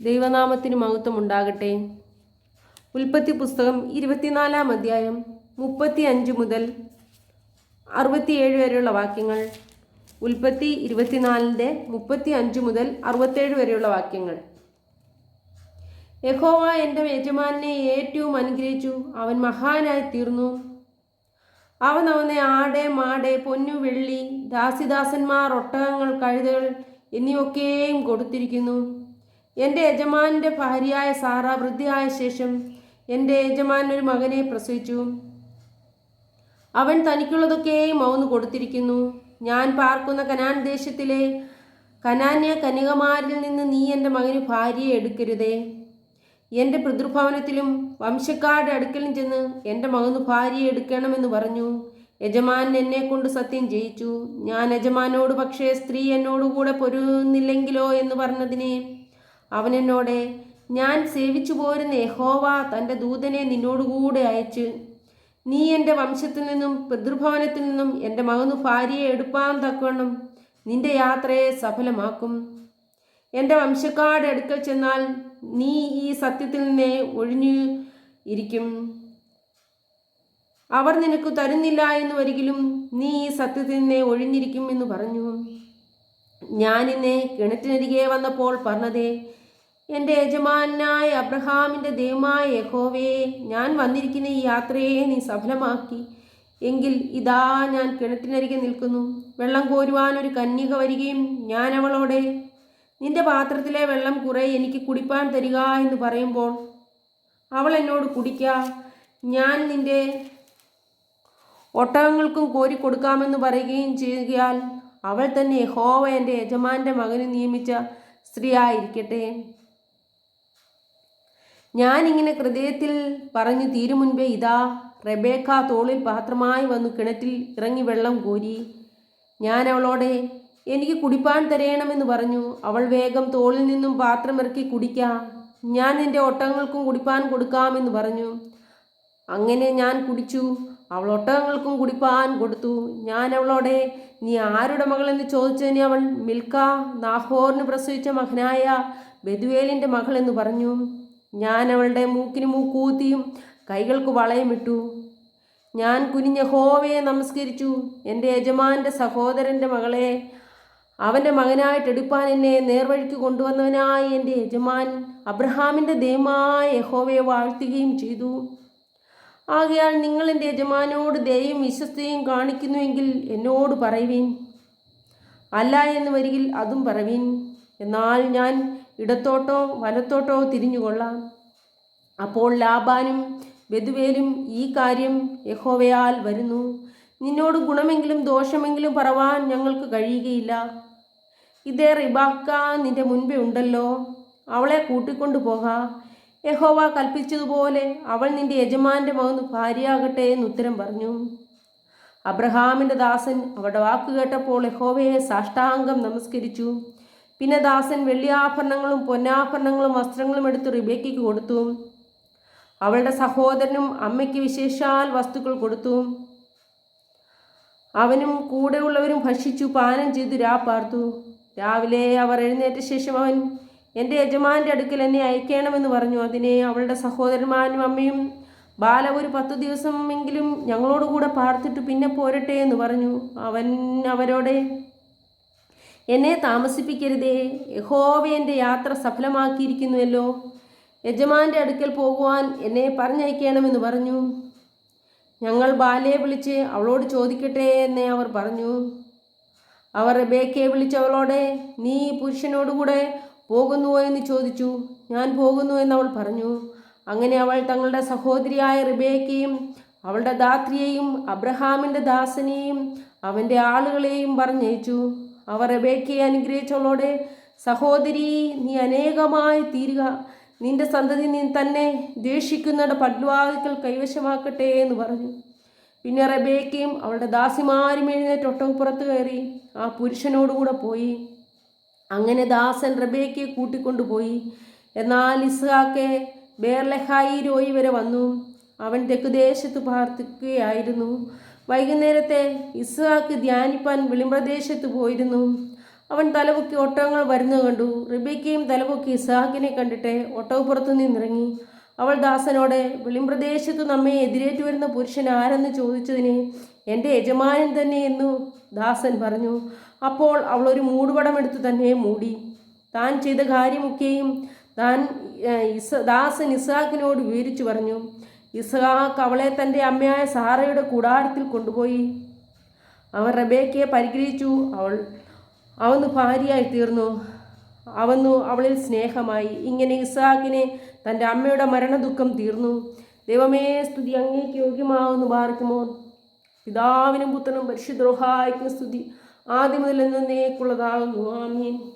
ദൈവനാമത്തിന് മഹത്വം ഉണ്ടാകട്ടെ ഉൽപ്പത്തി പുസ്തകം ഇരുപത്തിനാലാം അധ്യായം മുപ്പത്തി അഞ്ച് മുതൽ അറുപത്തിയേഴ് വരെയുള്ള വാക്യങ്ങൾ. ഉൽപ്പത്തി ഇരുപത്തിനാലിന്റെ മുപ്പത്തി അഞ്ച് മുതൽ അറുപത്തേഴ് വരെയുള്ള വാക്യങ്ങൾ. യഹോവ എന്റെ യജമാനെ ഏറ്റവും അനുഗ്രഹിച്ചു. അവൻ മഹാനായി തീർന്നു അവൻ അവനെ ആടെ മാടെ പൊന്നു വെള്ളി ദാസിദാസന്മാർ ഒട്ടകങ്ങൾ കഴുതകൾ എന്നിവയൊക്കെയും കൊടുത്തിരിക്കുന്നു. എന്റെ യജമാനന്റെ ഭാര്യയായ സാറ വൃദ്ധിയായ ശേഷം എന്റെ യജമാൻ ഒരു മകനെ പ്രസവിച്ചു. അവൻ തനിക്കുള്ളതൊക്കെയും അവന് കൊടുത്തിരിക്കുന്നു. ഞാൻ പാർക്കുന്ന കനാൻ ദേശത്തിലെ കനാന്യ കനികമാരിൽ നിന്ന് നീ എന്റെ മകന് ഭാര്യയെ എടുക്കരുതേ. എന്റെ പിതൃഭവനത്തിലും വംശക്കാരുടെ അടുക്കലും ചെന്ന് എന്റെ മകന് ഭാര്യയെ എടുക്കണമെന്ന് പറഞ്ഞു. യജമാൻ എന്നെ കൊണ്ട് സത്യം ജയിച്ചു. ഞാൻ യജമാനോട് പക്ഷേ സ്ത്രീ എന്നോടുകൂടെ പൊരുന്നില്ലെങ്കിലോ എന്ന് പറഞ്ഞതിനെ അവൻ എന്നോടെ ഞാൻ സേവിച്ചു പോരുന്ന യഹോവ തന്റെ ദൂതനെ നിന്നോടുകൂടെ അയച്ച് നീ എന്റെ വംശത്തിൽ നിന്നും പിതൃഭവനത്തിൽ നിന്നും എന്റെ മകനു ഭാര്യയെ എടുപ്പാൻ തക്കവണ്ണം നിന്റെ യാത്രയെ സഫലമാക്കും. എന്റെ വംശക്കാട് അടുക്കൽ ചെന്നാൽ നീ ഈ സത്യത്തിൽ നിന്നേ ഒഴിഞ്ഞു ഇരിക്കും. അവർ നിനക്ക് തരുന്നില്ല എന്ന് വരികിലും നീ ഈ സത്യത്തിൽ നിന്നേ ഒഴിഞ്ഞിരിക്കും എന്ന് പറഞ്ഞു. ഞാനിന്നെ കിണറ്റിനരികെ വന്നപ്പോൾ പറഞ്ഞതേ എന്റെ യജമാനായ അബ്രഹാമിന്റെ ദൈവമായ യഹോവേ ഞാൻ വന്നിരിക്കുന്ന ഈ യാത്രയെ നീ സഫലമാക്കി. എങ്കിൽ ഇതാ ഞാൻ കിണറ്റിനരികെ നിൽക്കുന്നു. വെള്ളം കോരുവാൻ ഒരു കന്യക വരികയും ഞാൻ അവളോടെ നിന്റെ പാത്രത്തിലെ വെള്ളം കുറെ എനിക്ക് കുടിപ്പാൻ തരിക എന്ന് പറയുമ്പോൾ അവൾ എന്നോട് കുടിക്ക ഞാൻ നിന്റെ ഒട്ടകങ്ങൾക്കും കോരി കൊടുക്കാമെന്ന് പറയുകയും ചെയ്യുകയാൽ അവൾ തന്നെ യഹോവ എന്റെ യജമാന്റെ മകന് നിയമിച്ച സ്ത്രീയായിരിക്കട്ടെ. ഞാനിങ്ങനെ ഹൃദയത്തിൽ പറഞ്ഞു തീരും മുൻപേ ഇതാ റെബേക്ക തോളിൽ പാത്രമായി വന്നു കിണറ്റിൽ ഇറങ്ങി വെള്ളം കോരി. ഞാൻ അവളോടെ എനിക്ക് കുടിപ്പാൻ തരയണമെന്ന് പറഞ്ഞു. അവൾ വേഗം തോളിൽ നിന്നും പാത്രമിറക്കി കുടിക്കാം. ഞാൻ നിന്റെ ഒട്ടകങ്ങൾക്കും കുടിപ്പാൻ കൊടുക്കാമെന്ന് പറഞ്ഞു. അങ്ങനെ ഞാൻ കുടിച്ചു. അവൾ ഒട്ടകങ്ങൾക്കും കുടിപ്പാൻ കൊടുത്തു. ഞാൻ അവളോടെ നീ ആരുടെ മകളെന്ന് ചോദിച്ചതിന് അവൾ മിൽക്ക നാഹോറിന് പ്രസവിച്ച മകനായ ബെദുവേലിന്റെ മകളെന്ന് പറഞ്ഞു. ഞാൻ അവളുടെ മൂക്കിന് മൂക്കൂത്തിയും കൈകൾക്ക് വളയമിട്ടു ഞാൻ കുനിഞ്ഞ ഹോവയെ നമസ്കരിച്ചു. എന്റെ യജമാന്റെ സഹോദരന്റെ മകളെ അവന്റെ മകനായിട്ട് എടുപ്പാൻ എന്നെ നേർവഴിക്ക് കൊണ്ടുവന്നവനായി എന്റെ യജമാൻ അബ്രഹാമിന്റെ ദൈവമായ യഹോവയെ വാഴ്ത്തുകയും ചെയ്തു. ആകയാൽ നിങ്ങൾ എന്റെ യജമാനോട് ദയയും വിശ്വസ്തയും കാണിക്കുന്നുവെങ്കിൽ എന്നോട് പറയുവീൻ. അല്ല എന്ന് വരികിൽ അതും പറവീൻ എന്നാൽ ഞാൻ ഇടത്തോട്ടോ വലത്തോട്ടോ തിരിഞ്ഞുകൊള്ളാം അപ്പോൾ ലാബാനും ബെതുവേലും ഈ കാര്യം യഹോവയാൽ വരുന്നു. നിന്നോട് ഗുണമെങ്കിലും ദോഷമെങ്കിലും പറവാൻ ഞങ്ങൾക്ക് കഴിയുകയില്ല. ഇതേ റിബാക്ക നിന്റെ മുൻപേ ഉണ്ടല്ലോ. അവളെ കൂട്ടിക്കൊണ്ടു പോക. യഹോവ കൽപ്പിച്ചതുപോലെ അവൾ നിന്റെ യജമാന്റെ മകന് ഭാര്യയാകട്ടെ എന്ന് ഉത്തരം പറഞ്ഞു. അബ്രഹാമിന്റെ ദാസൻ അവരുടെ വാക്ക് കേട്ടപ്പോൾ യഹോവയെ സാഷ്ടാംഗം നമസ്കരിച്ചു. പിന്നെ ദാസൻ വെള്ളിയാഭരണങ്ങളും പൊന്നാഭരണങ്ങളും വസ്ത്രങ്ങളും എടുത്ത് റിബേക്കയ്ക്ക് കൊടുത്തു. അവളുടെ സഹോദരനും അമ്മയ്ക്ക് വിശേഷാൽ വസ്തുക്കൾ കൊടുത്തു. അവനും കൂടെയുള്ളവരും ഭക്ഷിച്ചു പാനം ചെയ്തു രാ പാർത്തു. രാവിലെ അവർ എഴുന്നേറ്റ ശേഷം അവൻ എന്റെ യജമാന്റെ അടുക്കൽ എന്നെ അയക്കണമെന്ന് പറഞ്ഞു. അതിനെ അവളുടെ സഹോദരന്മാരും അമ്മയും ബാല ഒരു പത്തു ദിവസമെങ്കിലും ഞങ്ങളോടുകൂടെ പാർത്തിട്ട് പിന്നെ പോരട്ടെ എന്ന് പറഞ്ഞു. അവൻ അവരോടെ എന്നെ താമസിപ്പിക്കരുതേ. യഹോവ എന്റെ യാത്ര സഫലമാക്കിയിരിക്കുന്നുവല്ലോ. യജമാന്റെ അടുക്കൽ പോകുവാൻ എന്നെ പറഞ്ഞയക്കണമെന്ന് പറഞ്ഞു. ഞങ്ങൾ ബാലയെ വിളിച്ച് അവളോട് ചോദിക്കട്ടെ എന്നെ അവർ പറഞ്ഞു. അവർ റബേക്കയെ വിളിച്ചവളോടെ നീ പുരുഷനോടുകൂടെ പോകുന്നുവോ എന്ന് ചോദിച്ചു. ഞാൻ പോകുന്നു എന്ന് അവൾ പറഞ്ഞു. അങ്ങനെ അവൾ തങ്ങളുടെ സഹോദരിയായ റിബേക്കയും അവളുടെ ദാത്രിയെയും അബ്രഹാമിന്റെ ദാസനെയും അവന്റെ ആളുകളെയും പറഞ്ഞയച്ചു. അവർ റബേക്കയെ അനുഗ്രഹിച്ചവളോടെ സഹോദരി നീ അനേകമായി തീരുക. നിന്റെ സന്തതി നീ തന്നെ ദേഷിക്കുന്നവരുടെ പല്ലുവാതിക്കൽ കൈവശമാക്കട്ടെ എന്ന് പറഞ്ഞു. പിന്നെ റബേക്കയും അവളുടെ ദാസിമാരും എഴുന്നേറ്റ് ഒട്ടകപ്പുറത്ത് കയറി ആ പുരുഷനോടുകൂടെ പോയി. അങ്ങനെ ദാസൻ റബേക്കയെ കൂട്ടിക്കൊണ്ടുപോയി. എന്നാൽ ഇസ്ഹാക്കെ ബേർലഹായി രോയി വരെ വന്നു. അവൻ തെക്കുദേശത്ത് പ്രാർത്ഥിക്കുകയായിരുന്നു. വൈകുന്നേരത്തെ ഇസ്ഹാക്ക് ധ്യാനിപ്പാൻ വെളിമ്പ്രദേശത്ത് പോയിരുന്നു. അവൻ തലപൊക്കി ഓട്ടങ്ങൾ വരുന്നത് കണ്ടു. റിബേക്കയും തലപൊക്കി ഇസ്ഹാക്കിനെ കണ്ടിട്ട് ഓട്ടോപ്പുറത്തു നിന്നിറങ്ങി. അവൾ ദാസനോട് വെളിമ്പ്രദേശത്ത് നമ്മെ എതിരേറ്റു വരുന്ന പുരുഷൻ ആരെന്ന് ചോദിച്ചതിന് എന്റെ യജമാനൻ തന്നെ എന്നു ദാസൻ പറഞ്ഞു. അപ്പോൾ അവൾ ഒരു മൂടുപടമെടുത്ത് തന്നെ മൂടി. താൻ ചെയ്ത കാര്യമൊക്കെയും താൻ ദാസൻ ഇസാക്കിനോട് വിവരിച്ചു പറഞ്ഞു. ഇസഹാക്ക് അവളെ തന്റെ അമ്മയായ സാറയുടെ കൂടാരത്തിൽ കൊണ്ടുപോയി. അവൻ റബേക്കയെ പരിഗ്രഹിച്ചു. അവൾ അവന് ഭാര്യയായി തീർന്നു. അവന്നു അവളിൽ സ്നേഹമായി. ഇങ്ങനെ ഇസഹാക്കിനെ തന്റെ അമ്മയുടെ മരണദുഃഖം തീർന്നു. ദൈവമേ സ്തുതി അങ്ങേക്ക് യോഗ്യമാവുന്നു ബാർക്കുമോ പിതാവിനും പുത്രനും പരിശുദ്രോഹായിക്കും സ്തുതി. ആദ്യം മുതൽ എന്നേക്കുള്ളതാകുന്നു. ആമീൻ.